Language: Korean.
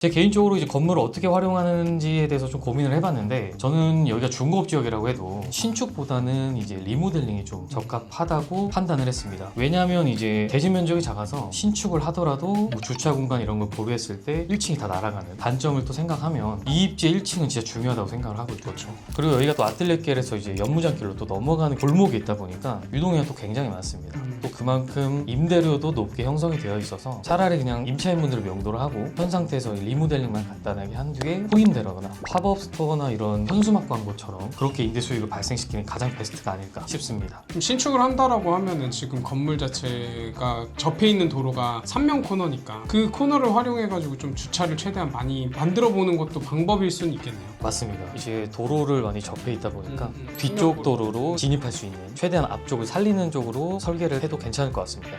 제 개인적으로 이제 건물을 어떻게 활용하는지에 대해서 좀 고민을 해봤는데 저는 여기가 중고업 지역이라고 해도 신축보다는 이제 리모델링이 좀 적합하다고 판단을 했습니다. 왜냐하면 이제 대지 면적이 작아서 신축을 하더라도 뭐 주차 공간 이런 걸 고려했을 때 1층이 다 날아가는 단점을 또 생각하면 이입지의 1층은 진짜 중요하다고 생각을 하고 있거든요. 그리고 여기가 또 아틀렛길에서 이제 연무장길로 또 넘어가는 골목이 있다 보니까 유동량이 또 굉장히 많습니다. 음. 또 그만큼 임대료도 높게 형성이 되어 있어서 차라리 그냥 임차인분들을 명도를 하고 현 상태에서 리모델링만 간단하게 한 뒤에 후임되거나 팝업 스토어나 이런 현수막 광고처럼 그렇게 임대 수익을 발생시키는 가장 베스트가 아닐까 싶습니다. 신축을 한다라고 하면은 지금 건물 자체가 접해 있는 도로가 삼면 코너니까 그 코너를 활용해가지고 좀 주차를 최대한 많이 만들어 보는 것도 방법일 수는 있겠네요. 맞습니다. 이제 도로를 많이 접해 있다 보니까 음, 음. 뒤쪽 도로로 진입할 수 있는 최대한 앞쪽을 살리는 쪽으로 설계를 해도 괜찮을 것 같습니다.